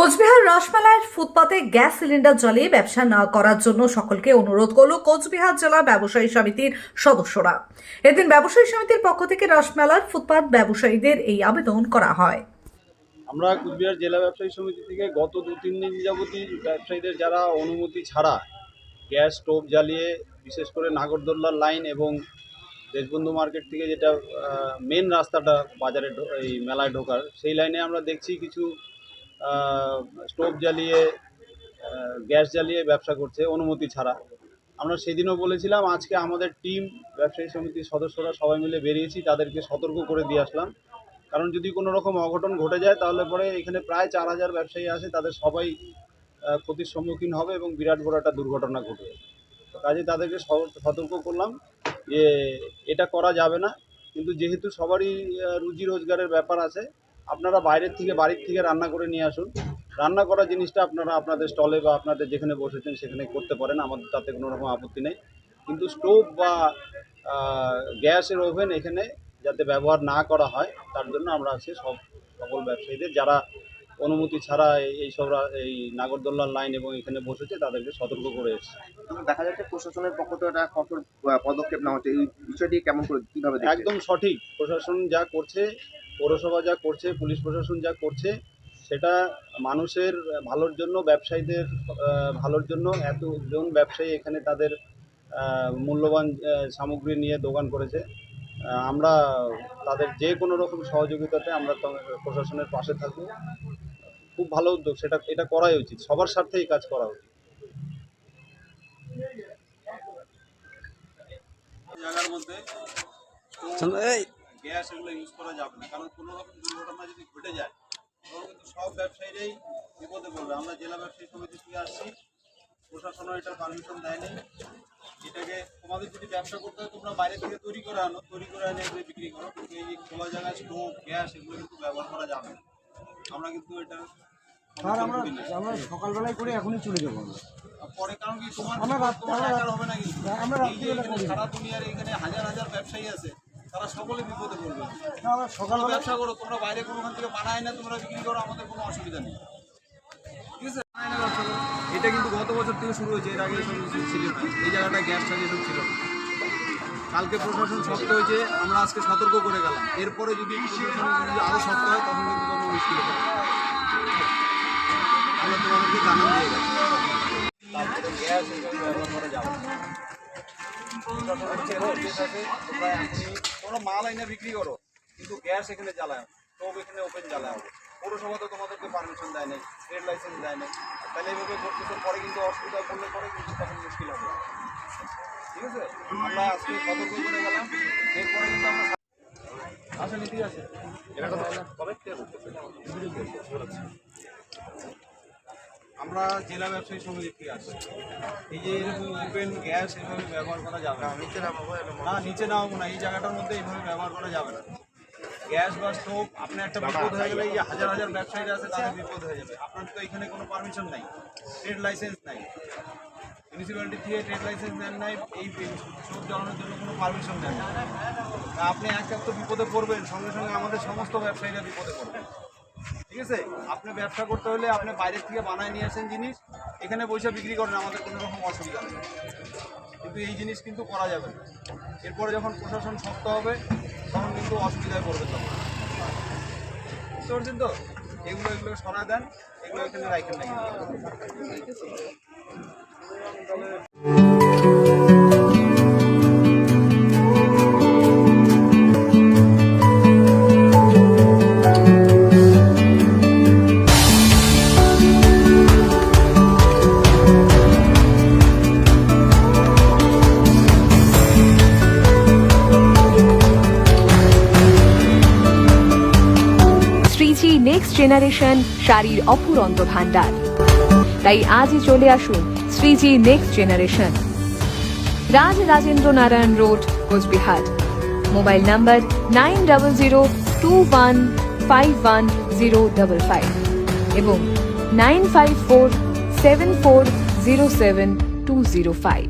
কোচবিহার রসমেলার ফুটপাতে gas cylinder জ্বালিয়ে ব্যবসা না করার জন্য সকলকে অনুরোধ করল কোচবিহার জেলা ব্যবসায়ী সমিতির সদস্যরা। এদিন ব্যবসায়ী সমিতির পক্ষ থেকে রসমেলার ফুটপাত ব্যবসায়ীদের এই আবেদন করা হয়। আমরা কুচবিহার জেলা ব্যবসায়ী সমিতি থেকে গত দু তিন দিন যাবতই ব্যবসায়ীদের যারা অনুমতি ছাড়া গ্যাস স্টোভ জ্বালিয়ে, বিশেষ করে নাগরদোল্লার লাইন এবং দেশবন্ধু মার্কেট থেকে যেটা মেন রাস্তাটা বাজারে এই মেলায় ঢোকার, সেই লাইনে আমরা দেখছি কিছু স্টোভ জ্বালিয়ে গ্যাস জ্বালিয়ে ব্যবসা করছে অনুমতি ছাড়া। আমরা সেদিনও বলেছিলাম, আজকে আমাদের টিম, ব্যবসায়ী সমিতির সদস্যরা সবাই মিলে বেরিয়েছি, তাদেরকে সতর্ক করে দিয়ে আসলাম। কারণ যদি কোনো রকম অঘটন ঘটে যায়, তাহলে পরে এখানে প্রায় চার হাজার ব্যবসায়ী আছে, তাদের সবাই ক্ষতির সম্মুখীন হবে এবং বিরাট বড় একটা দুর্ঘটনা ঘটবে। কাজে তাদেরকে সতর্ক করলাম যে এটা করা যাবে না। কিন্তু যেহেতু সবারই রুজি রোজগারের ব্যাপার আছে আপনারা বাইরের থেকে বাড়ির থেকে রান্না করে নিয়ে আসুন। রান্না করা জিনিসটা আপনারা আপনাদের স্টলে বা আপনাদের যেখানে বসেছেন সেখানে করতে পারেন আমাদের তাতে কোনো রকম আপত্তি নেই। কিন্তু স্টোভ বা গ্যাসের ওভেন এখানে যাতে ব্যবহার না করা হয় তার জন্য আমরা আজকে সব সকল ব্যবসায়ীদের। যারা অনুমতি ছাড়া এই- এই সব এই নাগরদোল্লার লাইন এবং এখানে বসেছে তাদেরকে সতর্ক করে এসেছে। দেখা যাচ্ছে প্রশাসনের পক্ষ থেকে একটা কঠোর পদক্ষেপ নেওয়া হচ্ছে। এই বিষয়টি কেমন করে কীভাবে? একদম সঠিক। প্রশাসন যা করছে পৌরসভা যা করছে পুলিশ প্রশাসন যা করছে সেটা মানুষের ভালোর জন্য ব্যবসায়ীদের ভালোর জন্য এতজন ব্যবসায়ী এখানে তাদের মূল্যবান সামগ্রী নিয়ে দোকান করেছে। আমরা তাদের যে কোনো রকম সহযোগিতাতে আমরা তো- প্রশাসনের পাশে থাকব। খুব ভালো উদ্যোগ সেটা এটা করাই উচিত। সবার স্বার্থে এই কাজ করা উচিত। জায়গার মধ্যে গ্যাস এগুলো ইউজ করা যাবে না। কারণ কোনো রকম দুর্ঘটনা যদি ঘটে যায় তখন কিন্তু সব ব্যবসায়ীরাই বিপদে পড়বে। আমরা জেলা ব্যবসায়ী সমিতি থেকে আসছি প্রশাসনও এটার পারমিশন দেয়নি। এটাকে তোমাদের যদি ব্যবসা করতে হয় তোমরা বাইরে থেকে তৈরি করে আনো। তৈরি করে আনে এগুলো বিক্রি করো। কিন্তু এই যে খোলা জায়গায় স্টোভ গ্যাস এগুলো কিন্তু ব্যবহার করা যাবে না। আমরা কিন্তু এটা আমরা আমরা সকালবেলায় করে এখনই চলে যাব আমরা। পরে কারণ কি তোমার আমরা হবে না কিন্তু। আমরা। সারা দুনিয়ার এখানে হাজার হাজার ব্যবসায়ী আছে। তারা সকলে বিপদে পড়বে। সকালবেলা ব্যবসা করো তোমরা বাইরে কোনোখান থেকে বানায় না তোমরা বিক্রি করো আমাদের কোনো অসুবিধা নেই। ঠিক আছে। এটা কিন্তু গত বছর থেকে শুরু হয়েছে এর আগে এসব ছিল না। এই জায়গাটা গ্যাস টাস এসব ছিল। না। কালকে প্রশাসন শক্ত হয়েছে আমরা আজকে সতর্ক করে গেলাম। এরপরে যদি প্রশাসন যদি আরও শক্ত হয় তখন কিন্তু কোনো মুশকিল হবে আমরা তোমাদেরকে জানান দিয়ে গেছি তোমরা তোমরা মাল এনে বিক্রি করো, কিন্তু গ্যাস এখানে জ্বালায় স্টোভ এখানে ওপেন জ্বালায় হবে। পৌরসভা তো তোমাদেরকে পারমিশন দেয় নাই ট্রেড লাইসেন্স দেয় নাই। তাহলে এইভাবে করতেছে পরে কিন্তু অসুবিধা পড়লে পরে কিন্তু তখন মুশকিল হবে। ঠিক আছে? আমরা আজকে সতর্ক করে গেলাম? এরপরে কিন্তু আমরা আসেন ঠিক আছে আমরা জেলা ব্যবসায়ী সমিতি থেকে আসছি এই যে এরকম ওপেন গ্যাস এভাবে ব্যবহার করা যাবে না। নিচে নামাবো না নিচে নামাবো না এই জায়গাটার মধ্যে এইভাবে ব্যবহার করা যাবে না। গ্যাস বা স্টোভ আপনার একটা বিপদ হয়ে গেলে এই যে হাজার হাজার ব্যবসায়ীরা আছে তাদের বিপদ হয়ে যাবে। আপনার তো এখানে কোনো পারমিশন নাই। ট্রেড লাইসেন্স নাই। মিউনিসিপ্যালিটি থেকে ট্রেড লাইসেন্স নেন নাই এই স্টোভ জ্বালানোর জন্য কোনো পারমিশন নেন না আপনি এক এক তো বিপদে পড়বেন সঙ্গে সঙ্গে আমাদের সমস্ত ব্যবসায়ীরা বিপদে পড়বেন। ঠিক আছে, আপনি ব্যবসা করতে হলে আপনি বাইরের থেকে বানায় নিয়ে আসেন জিনিস, এখানে বসে বিক্রি করেন, আমাদের কোনো রকম অসুবিধা নেই। কিন্তু এই জিনিস কিন্তু করা যাবে না। এরপরে যখন প্রশাসন শক্ত হবে, তখন কিন্তু অসুবিধায় পড়বে তখন। বুঝতে পারছেন তো? এগুলো এগুলো সরা দেন, এগুলো এখানে রাখেন না নেক্সট জেনারেশন শাড়ির অফুরন্ত ভান্ডার তাই আজই চলে আসুন Shreeji next generation Raj Rajendra Narayan road, Cooch Behar. Mobile number nine double zero two one five one zero double five এবং nine five four seven four zero seven two zero five.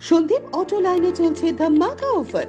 Sandeep auto লাইনে চলছে ধামাকা offer